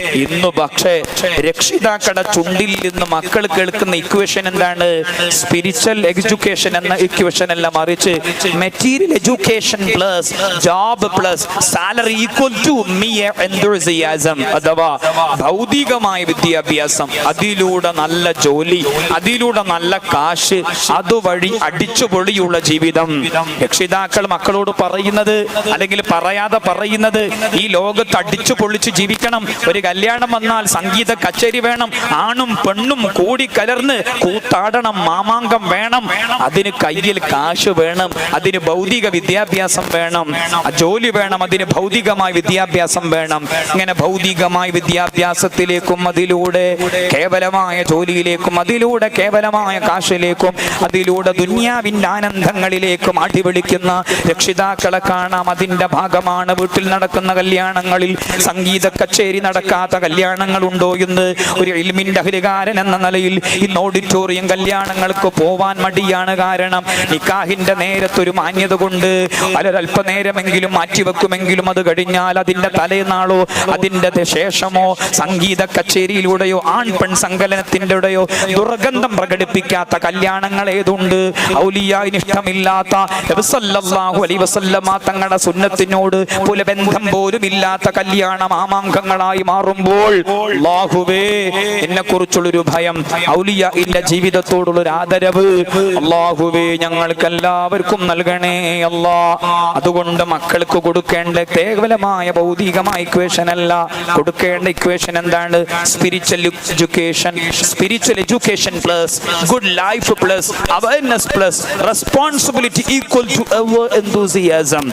ഇന്ന് പക്ഷേ രക്ഷിതാക്കളുടെ ചുണ്ടിൽ നിന്ന് മക്കൾ കേൾക്കുന്ന ഇക്വേഷൻ എന്താണ്? സ്പിരിച്വൽ എഡ്യൂക്കേഷൻ എന്ന ഇക്വേഷൻ അല്ല മറിച്ച് material education plus job plus salary equal to me enthusiasm അഥവാ ഭൗതികമായ വിദ്യാഭ്യാസം. അതിലൂടെ നല്ല ജോലി അതിലൂടെ നല്ല കാശ് അതുവഴി അടിച്ചുപൊളിയുള്ള ജീവിതം. രക്ഷിതാക്കൾ മക്കളോട് പറയുന്നത് അല്ലെങ്കിൽ പറയാതെ പറയുന്നത് ഈ ലോകത്ത് അടിച്ചു പൊളിച്ച് ജീവിക്കണം. ഒരു കല്യാണം വന്നാൽ സംഗീത കച്ചേരി വേണം. ആണും പെണ്ണും കൂടി കലർന്ന് കൂത്താടണം മാമാങ്കം വേണം. അതിന് കയ്യിൽ കാശ് വേണം അതിന് ഭൗതിക വിദ്യാഭ്യാസം വേണം. ജോലി വേണം അതിന് ഭൗതികമായ വിദ്യാഭ്യാസം വേണം. ഇങ്ങനെ ഭൗതികമായ വിദ്യാഭ്യാസത്തിലേക്കും അതിലൂടെ കേവലമായ ജോലിയിലേക്കും അതിലൂടെ കേവലമായ കാശിലേക്കും അതിലൂടെ ദുന്യാവിന്റെ ആനന്ദങ്ങളിലേക്കും അടിപിടിക്കുന്ന രക്ഷിതാക്കളെ കാണാം. അതിന്റെ ഭാഗമാണ് വീട്ടിൽ നടക്കുന്ന കല്യാണങ്ങളിൽ സംഗീത കച്ചേരി നടക്കാത്ത കല്യാണങ്ങൾ ഉണ്ടോ എന്ന് ഒരു ഇൽമിന്റെ അഹരികാരൻ എന്ന നിലയിൽ ഇന്ന് ഓഡിറ്റോറിയം കല്യാണങ്ങൾക്ക് പോവാൻ മടിയാണ് കാരണം നിക്കാഹിന്റെ നേരത്തൊരു മാന്യത കൊണ്ട് അല്പനേരമെങ്കിലും മാറ്റിവെക്കുമെങ്കിലും അത് കഴിഞ്ഞാൽ അതിന്റെ തലേനാളോ അതിന്റെ ശേഷമോ സംഗീത കച്ചേരിയിലൂടെയോ ആൺ പെൺ സങ്കലനത്തിന്റെയോ ദുർഗന്ധം പ്രകടിപ്പിക്കാത്ത കല്യാണങ്ങൾ ഏതുണ്ട്? വസല്ലമ തങ്ങളുടെ സുന്നത്തിനോട് പുലബന്ധം പോലും ഇല്ലാത്ത ആമാങ്കങ്ങളായി മാമാങ്കങ്ങളായി മാറുമ്പോൾ അല്ലാഹുവേ എന്നെ കുറിച്ചുള്ളൊരു ഭയം ഔലിയായിന്റെ ജീവിതത്തോടുള്ള ഒരു ആദരവ് അല്ലാഹുവേ ഞങ്ങൾക്ക് എല്ലാവർക്കും നൽകണേ അല്ലാ അതുകൊണ്ട് മക്കൾക്ക് കൊടുക്കേണ്ട കേവലമായ ഭൗതികമായ ഇക്വേഷൻ അല്ല. കൊടുക്കേണ്ട ഇക്വേഷൻ എന്താണ്? Spiritual education spiritual education plus good life plus awareness plus responsibility equal to enthusiasm.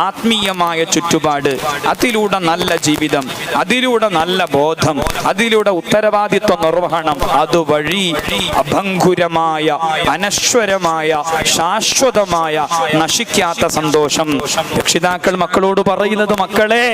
ആത്മീയമായ ചുറ്റുപാട് അതിലൂടെ നല്ല ജീവിതം അതിലൂടെ നല്ല ബോധം അതിലൂടെ ഉത്തരവാദിത്വ നിർവഹണം അതുവഴി അഭംഗുരമായ അനശ്വരമായ ശാശ്വതമായ നശിക്കാത്ത സന്തോഷം. രക്ഷിതാക്കൾ മക്കളോട് പറയുന്നത് മക്കളെ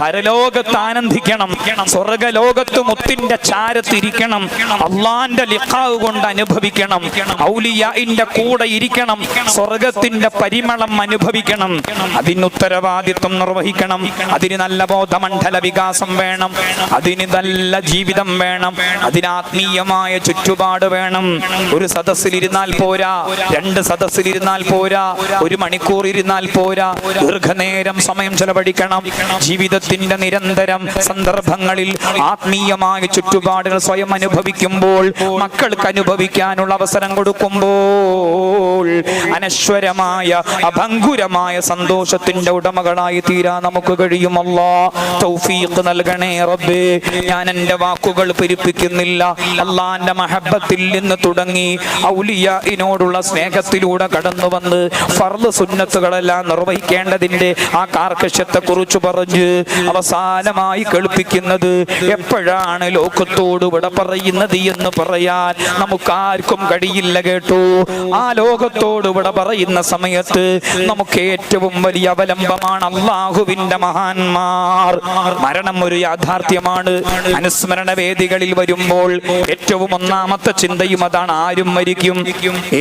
പരലോകത്ത് ആനന്ദിക്കണം സ്വർഗലോകത്ത് മുത്തിന്റെ ചാരത്തിരിക്കണം അള്ളാന്റെ ലിഖാവ് കൊണ്ട് അനുഭവിക്കണം ഔലിയാന്റെ കൂടെ ഇരിക്കണം സ്വർഗത്തിന്റെ പരിമളം അനുഭവിക്കണം അതിന് ഉത്തരവാദിത്വം നിർവഹിക്കണം അതിന് നല്ല ബോധമണ്ഡല വികാസം വേണം അതിന് നല്ല ജീവിതം വേണം. അതിന് ആത്മീയമായ ചുറ്റുപാട് വേണം. ഒരു സദസ്സിലിരുന്നാൽ പോരാ. രണ്ട് സദസ്സിലിരുന്നാൽ പോരാ. ഒരു മണിക്കൂർ ഇരുന്നാൽ പോരാ. ദീർഘനേരം സമയം ചെലവഴിക്കണം. ജീവിതത്തിന്റെ നിരന്തരം സന്ദർഭങ്ങളിൽ ആത്മീയമായ ചുറ്റുപാടുകൾ സ്വയം അനുഭവിക്കുമ്പോൾ മക്കൾക്ക് അനുഭവിക്കാനുള്ള അവസരം കൊടുക്കുമ്പോൾ അനശ്വരമായ അഭംഗുരമായ സന്തോഷത്തിന്റെ ഉടമകളായി തീരാ നമുക്ക് കഴിയുമല്ലോ. തൗഫീഖ് നൽകണേ റബ്ബേ ഞാൻ എന്റെ വാക്കുകൾ പെരുപ്പിക്കുന്നില്ല. അള്ളാന്റെ മഹബത്തിൽ നിന്ന് തുടങ്ങി ഔലിയനോടുള്ള സ്നേഹത്തിലൂടെ കടന്നു വന്ന് ഫർദ് സുന്നത്തുകളെല്ലാം നിർവഹിക്കേണ്ടതിന്റെ ആ കാർക്കശ്യത്തെ കുറിച്ച് പറഞ്ഞ് അവസാനമായി കേൾപ്പിക്കുന്നത് എപ്പോഴാണ് ലോകത്തോട് വിട പറയുന്നത് എന്ന് പറയാൻ നമുക്കാർക്കും കഴിയില്ല കേട്ടോ. ആ ലോകത്തോട് വിട പറയുന്ന സമയത്ത് നമുക്ക് ഏറ്റവും വലിയ അവലംബമാണ് അള്ളാഹുവിന്റെ മഹാന്മാർ. മരണം ഒരു യാഥാർത്ഥ്യമാണ് അനുസ്മരണ വേദികളിൽ വരുമ്പോൾ ഏറ്റവും ഒന്നാമത്തെ ചിന്തയും അതാണ് ആരും മരിക്കും.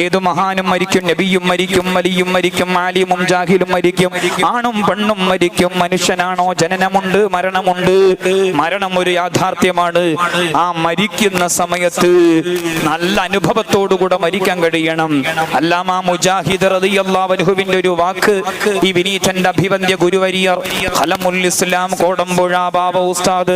ഏതു മഹാനും മരിക്കും നബിയും മരിക്കും വലിയും മരിക്കും ആലിമും ജാഹിലും മരിക്കും ആണും പെണ്ണും മരിക്കും. മനുഷ്യനാണോ ജനനമുണ്ട് മരണമുണ്ട്? മരണം ഒരു യാഥാർത്ഥ്യമാണ്. ആ മരിക്കുന്ന സമയത്ത് നല്ല അനുഭവത്തോടുകൂടെ മരിക്കാൻ കഴിയണം. അല്ലാമ മുജാഹിദ് റളിയല്ലാഹുവിന്റെ ഒരു വാക്ക് ഈ വിനീതന്റെ അഭിവന്ധ്യ ഗുരുവരിയർ ഹലമുൽ ഇസ്ലാം കോടമ്പുഴ ബാബ ഉസ്താദ്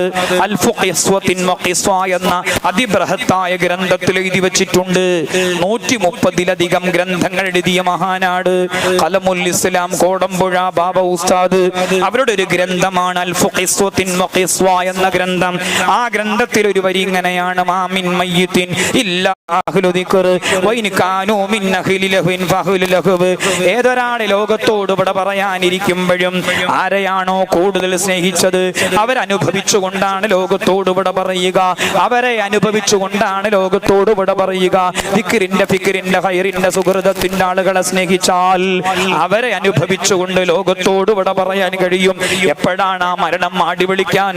വഖിസ്വ എന്ന അതിബൃഹത്തായ ഗ്രന്ഥത്തിൽ എഴുതി വെച്ചിട്ടുണ്ട്. നൂറ്റി മുപ്പതിലധികം ഗ്രന്ഥങ്ങൾ എഴുതിയ മഹാനാട് കലമുൽ ഇസ്ലാം കോടമ്പുഴ ബാബ ഉസ്താദ്. അവരുടെ ഒരു ഗ്രന്ഥമാണ് എന്ന ഗ്രന്ഥം. ആ ഗ്രന്ഥത്തിൽ ഒരു വരി ഇങ്ങനെയാണ് മാമിൻ മയ്യിത്തിൻ ഇല്ല ഏതൊരാൾ ലോകത്തോട് ഇവിടെ പറയാനിരിക്കുമ്പോഴും ആരെയാണോ കൂടുതൽ സ്നേഹിച്ചത്? അവരനുഭവിച്ചുകൊണ്ടാണ് ലോകത്തോട് ഇവിടെ പറയുക. അവരെ അനുഭവിച്ചുകൊണ്ടാണ് ലോകത്തോട് ഇവിടെ പറയുക. ഫിക്കിരിന്റെ ഫിക്കിരിന്റെ ഹൈറിന്റെ സുഹൃതത്തിന്റെ ആളുകളെ സ്നേഹിച്ചാൽ അവരെ അനുഭവിച്ചുകൊണ്ട് ലോകത്തോട് ഇവിടെ പറയാൻ കഴിയും. എപ്പോഴാണ് ആ മരണം മാടി വിളിക്കാൻ?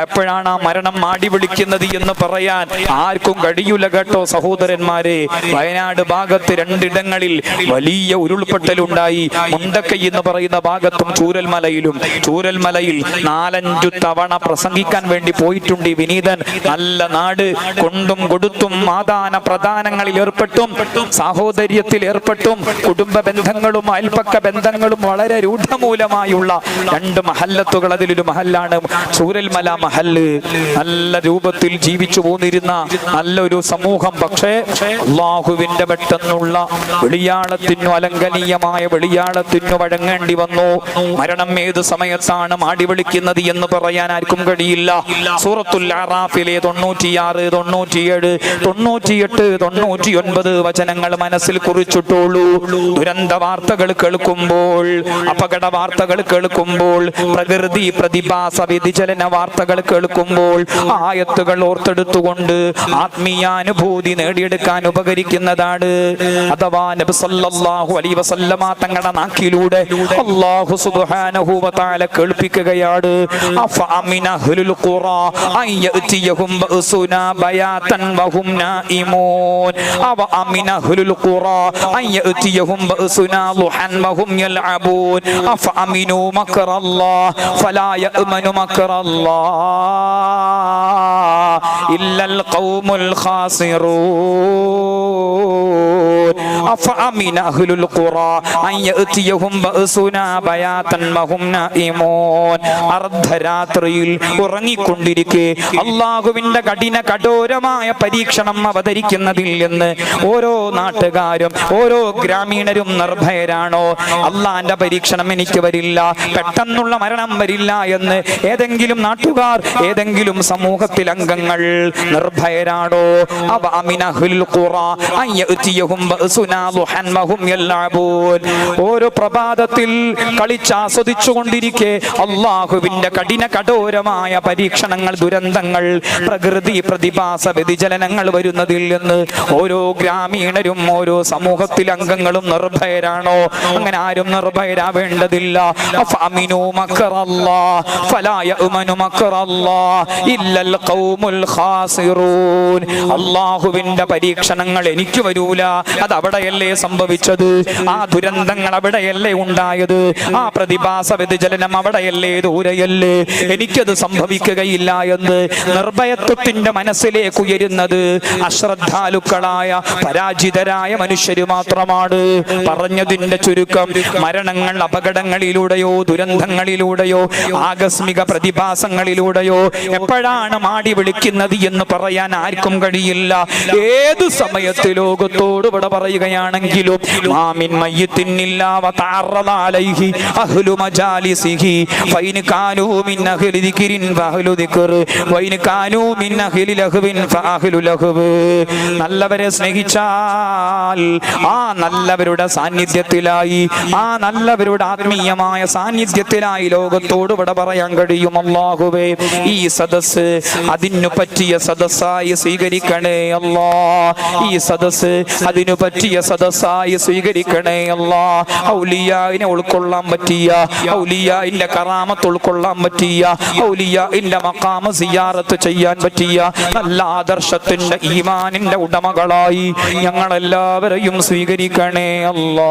എപ്പോഴാണ് ആ മരണം മാടി വിളിക്കുന്നത് എന്ന് പറയാൻ ആർക്കും കഴിയൂല കേട്ടോ സഹോദരന്മാരെ. വയനാട് ഭാഗത്ത് രണ്ടിടങ്ങളിൽ വലിയ ഉരുൾപൊട്ടലുണ്ടായി. മുണ്ടക്കൈ എന്ന് പറയുന്ന ഭാഗത്തും ചൂരൽമലയിലും. ചൂരൽമലയിൽ നാലഞ്ചു തവണ പ്രസംഗിക്കാൻ അവസാനിപ്പിക്കാൻ വേണ്ടി പോയിട്ടുണ്ട് വിനീതൻ. നല്ല നാട് കൊണ്ടും കൊടുത്തും ആദാന പ്രധാനങ്ങളിൽ ഏർപ്പെട്ടും സാഹോദര്യത്തിൽ ഏർപ്പെട്ടും കുടുംബ ബന്ധങ്ങളും അയൽപ്പക്ക ബന്ധങ്ങളും വളരെ രൂഢമൂലമായുള്ള രണ്ട് മഹല്ലത്തുകൾ അതിലൊരു മഹല്ലാണ്. സൂരൽമല മഹല്ല്. നല്ല രൂപത്തിൽ ജീവിച്ചു പോന്നിരുന്ന നല്ലൊരു സമൂഹം. പക്ഷേ അള്ളാഹുവിന്റെ പെട്ടെന്നുള്ള വെളിയാളത്തിനു അലങ്കനീയമായ വെളിയാളത്തിനു വഴങ്ങേണ്ടി വന്നു. മരണം ഏത് സമയത്താണ് മാടി വിളിക്കുന്നത് എന്ന് പറയാൻ ആർക്കും കഴിയില്ല. സൂറത്തുൽ അറാഫിലെ തൊണ്ണൂറ്റിയാറ് തൊണ്ണൂറ്റിയേഴ് തൊണ്ണൂറ്റിയെട്ട് തൊണ്ണൂറ്റി ഒൻപത് വചനങ്ങൾ മനസ്സിൽ കുറിച്ചിട്ടുള്ളൂ. ദുരന്ത വാർത്തകൾ കേൾക്കുമ്പോൾ അപകട വാർത്തകൾ കേൾക്കുമ്പോൾ പ്രകൃതി പ്രതിഭാസ വ്യതിചലന വാർത്തകൾ കേൾക്കുമ്പോൾ ആയത്തുകൾ ഓർത്തെടുത്തുകൊണ്ട് ആത്മീയാനുഭൂതി നേടിയെടുക്കാൻ ഉപകരിക്കുന്നതാണ്. അഥവാ നബി സല്ലല്ലാഹു അലൈഹി വസല്ലമ തങ്ങളുടെ നാക്കിലൂടെ അല്ലാഹു സുബ്ഹാനഹു വതആല കേൾപ്പിക്കുകയാണ്. അഫ അമിന അഹ്ലുൽ ഖുറാ അൻ യഅതിയഹും ബഅസുനാ ബയാതൻ വഹും നായിമൂൻ അവ അമിന അഹ്ലുൽ ഖുറാ അൻ യഅതിയഹും ബഅസുനാ ളുഹൻ വഹും യൽഅബൂൻ അഫ അമിനു മക്റല്ലാഹ് ഫലാ യഅമനു മക്റല്ലാഹ് ഇല്ലൽ ഖൗമുൽ ഖാസിറൂൻ അഫഅമിന അഹ്ലുൽ ഖുറാ അൻ യഅതിയഹും ബഅസുനാ ബയാതൻ മഹും നായിമൂൻ അർദ്ധരാത്രിയിൽ ഉറങ്ങിക്കൊണ്ടിരിക്കെ അല്ലാഹുവിന്റെ കഠിന കഠോരമായ പരീക്ഷണം അവതരിക്കുന്നതിൽ ഓരോ നാട്ടുകാരും ഓരോ ഗ്രാമീണരും നിർഭയരാണോ? അള്ളാന്റെ പരീക്ഷണം എനിക്ക് വരില്ല പെട്ടെന്നുള്ള മരണം വരില്ല എന്ന് ഏതെങ്കിലും നാട്ടുകാർ ഏതെങ്കിലും സമൂഹത്തിൽ അംഗങ്ങൾ നിർഭയരാണോ? അവ അമിനഹുൽ ഖുറ അൻ യഅതിയഹും ഓരോ പ്രഭാതത്തിൽ കളിച്ചാസ്വദിച്ചുകൊണ്ടിരിക്കെ അള്ളാഹുവിന്റെ കഠിന കഠോരമായ പരീക്ഷണങ്ങൾ ദുരന്തങ്ങൾ പ്രകൃതി പ്രതിഭാസ വ്യതിചലനങ്ങൾ വരുന്നതിൽ നിന്ന് ഓരോ ഗ്രാമീണരും ഓരോ സമൂഹത്തിലെ അംഗങ്ങളും നിർഭയരാണോ? അങ്ങനെ ആരും നിർഭയരാവേണ്ടതില്ല. അള്ളാഹുവിന്റെ പരീക്ഷണങ്ങൾ എനിക്ക് വരൂല അത് അവിടെയല്ലേ സംഭവിച്ചത്? ആ ദുരന്തങ്ങൾ അവിടെയല്ലേ ഉണ്ടായത്? ആ പ്രതിഭാസ വ്യതിചലനം അവിടെയല്ലേ ദൂരയല്ലേ? എനിക്കത് സംഭവിക്കുകയില്ല എന്ന് നിർഭയത്വത്തിന്റെ മനസ്സിലേക്ക് ഉയരുന്നത് അശ്രദ്ധാലുക്കളായ പരാജിതരായ മനുഷ്യര് മാത്രമാണ്. പറഞ്ഞതിന്റെ ചുരുക്കം മരണങ്ങൾ അപകടങ്ങളിലൂടെയോ ദുരന്തങ്ങളിലൂടെയോ ആകസ്മിക പ്രതിഭാസങ്ങളിലൂടെയോ എപ്പോഴാണ് മാടി വിളിക്കുന്നത് എന്ന് പറയാൻ ആർക്കും കഴിയില്ല. ഏത് സമയത്ത് ലോകത്തോട് ഇവിടെ പറയുകയാണെങ്കിലും അലൈഹി അഹ്ലു മജാലിസിഹി കാനൂ മിൻ അഹ്ലി ദിക്രിൻ കാനൂ മിൻ അഹ്ലി ഫഅഹ്ലു നല്ലവരെ സ്നേഹിച്ചാൽ ആ നല്ലവരുടെ സാന്നിധ്യത്തിലായി ആ നല്ലവരുടെ ആത്മീയമായ സാന്നിധ്യത്തിലായി ലോകത്തോട് ഇവിടെ പറയാൻ കഴിയും അള്ളാഹുവേ ഈ സദസ് അതിനു പറ്റിയ സദസ്സായി സ്വീകരിക്കണേ അല്ലാ. ഈ സദസ് അതിനു പറ്റിയ സദസ്സായി സ്വീകരിക്കണേ അല്ലാ. ഔലിയായിനെ ഉൾക്കൊള്ളാൻ പറ്റിയ ഔലിയായിന്റെ കറാമത്ത് ഉൾക്കൊള്ളാൻ പറ്റിയ ഔലിയായിന്റെ മക്കാമ സിയാറത്ത് ചെയ്യാൻ പറ്റിയ നല്ല ആദർശത്തിന്റെ ഈമാനിന്റെ ഉടമകളായി ഞങ്ങളെല്ലാവരെയും സ്വീകരിക്കണേ അല്ലാ.